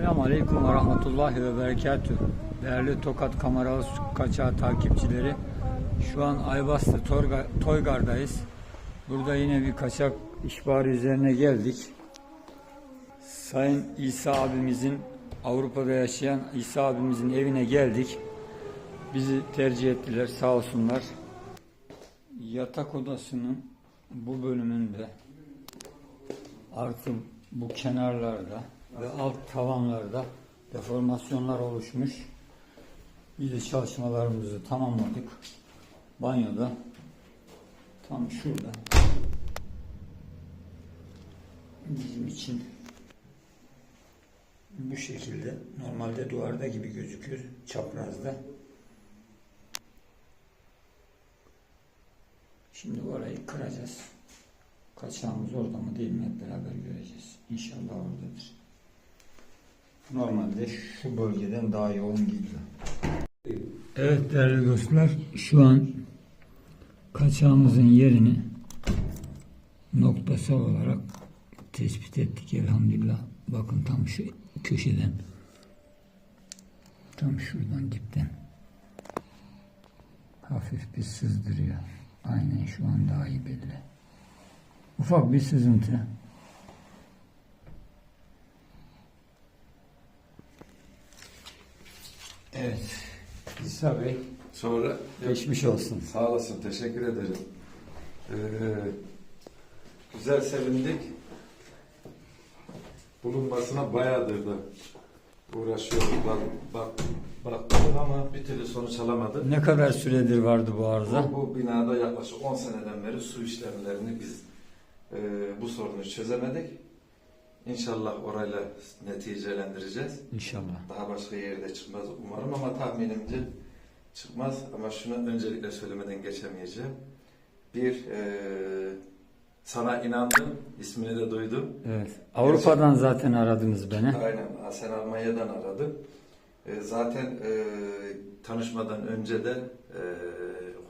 Selamun Aleyküm ve Rahmetullahi ve Berekatüh. Değerli Tokat Kameralı Kaçağı takipçileri. Şu an Aybastı Toygar'dayız. Burada yine bir kaçak ihbarı üzerine geldik. Sayın İsa abimizin Avrupa'da yaşayan İsa abimizin evine geldik. Bizi tercih ettiler sağ olsunlar. Yatak odasının bu bölümünde artı bu kenarlarda ve alt tavanlarda deformasyonlar oluşmuş. Biz de çalışmalarımızı tamamladık. Banyoda tam şurada bizim için bu şekilde normalde duvarda gibi gözüküyor çaprazda. Şimdi orayı kıracağız. Kaçağımız orada mı değil mi hep beraber göreceğiz. İnşallah oradadır. Normalde şu bölgeden daha yoğun geliyor. Evet değerli dostlar şu an kaçağımızın yerini noktasal olarak tespit ettik elhamdülillah. Bakın tam şu köşeden tam şuradan dipten hafif bir sızdırıyor. Aynen şu an daha iyi belli. Ufak bir sızıntı. Evet. İsa Bey Sonra geçmiş olsun. sağ olasın, teşekkür ederim. Ee, güzel sevindik. Bulunmasına bayağıdır da uğraşıyoruz. Bak, bak, baktık ama bir türlü sonuç alamadık. Ne kadar süredir vardı bu arıza? Bu, bu binada yaklaşık 10 seneden beri su işlemlerini biz e, bu sorunu çözemedik. İnşallah orayla neticelendireceğiz. İnşallah. Daha başka yerde çıkmaz umarım ama tahminimce çıkmaz. Ama şunu öncelikle söylemeden geçemeyeceğim. Bir, eee, sana inandım, ismini de duydum. Evet. Avrupa'dan zaten aradınız beni. Aynen, sen Almanya'dan aradın. E, zaten e, tanışmadan önce de e,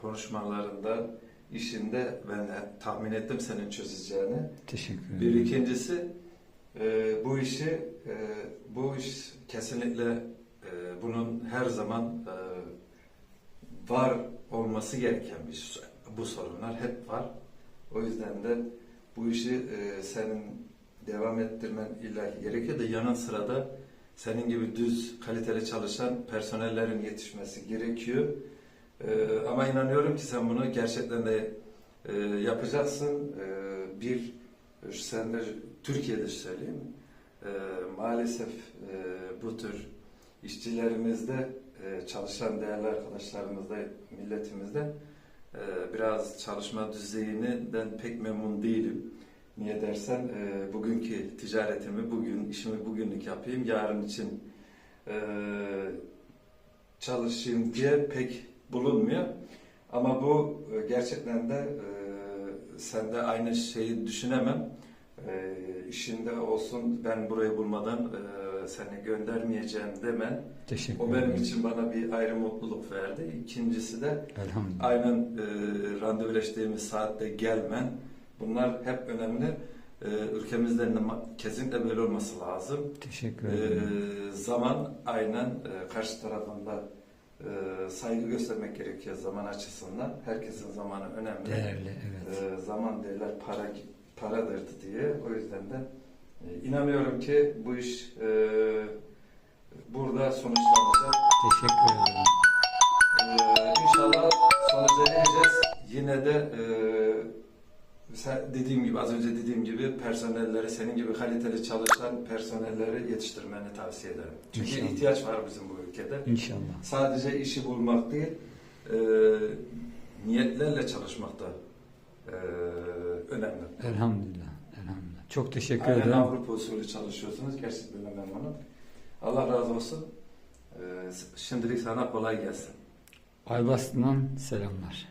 konuşmalarında, işinde ben tahmin ettim senin çözeceğini. Teşekkür Bir ederim. ikincisi e, bu işi e, bu iş kesinlikle e, bunun her zaman e, var olması gereken bir. Bu sorunlar hep var. O yüzden de bu işi e, senin devam ettirmen illa gerekiyor da yanın sırada senin gibi düz kaliteli çalışan personellerin yetişmesi gerekiyor. E, ama inanıyorum ki sen bunu gerçekten de e, yapacaksın. E, bir sen de Türkiye'de söyleyeyim. E, maalesef e, bu tür işçilerimizde e, çalışan değerli arkadaşlarımızda, milletimizde e, biraz çalışma düzeyinden pek memnun değilim. Niye dersen e, bugünkü ticaretimi bugün, işimi bugünlük yapayım, yarın için e, çalışayım diye pek bulunmuyor. Ama bu e, gerçekten de e, sen de aynı şeyi düşünemem. E, işinde olsun ben burayı bulmadan e, seni göndermeyeceğim demen Teşekkür o ederim. benim için bana bir ayrı mutluluk verdi. İkincisi de Elhamdülillah. aynen e, randevuleştiğimiz saatte gelmen bunlar hep önemli. E, ülkemizde ne- kesinlikle böyle olması lazım. Teşekkür E, ederim. zaman aynen e, karşı tarafında e, saygı göstermek gerekiyor zaman açısından. Herkesin zamanı önemli. Değerli evet. E, zaman derler para paradır diye. O yüzden de e, inanıyorum ki bu iş e, burada sonuçlanacak. Teşekkür ederim. Ee, inşallah sonuca ereceğiz. Yine de e, dediğim gibi az önce dediğim gibi personelleri senin gibi kaliteli çalışan personelleri yetiştirmeni tavsiye ederim. Çünkü İnşallah. ihtiyaç var bizim bu ülkede. İnşallah. Sadece işi bulmak değil, e, niyetlerle çalışmak da e, önemli. Elhamdülillah. Elhamdülillah. Çok teşekkür Aynen ederim. Avrupa usulü çalışıyorsunuz. Gerçekten memnunum. Allah razı olsun. E, şimdilik sana kolay gelsin. Aybastı'dan selamlar.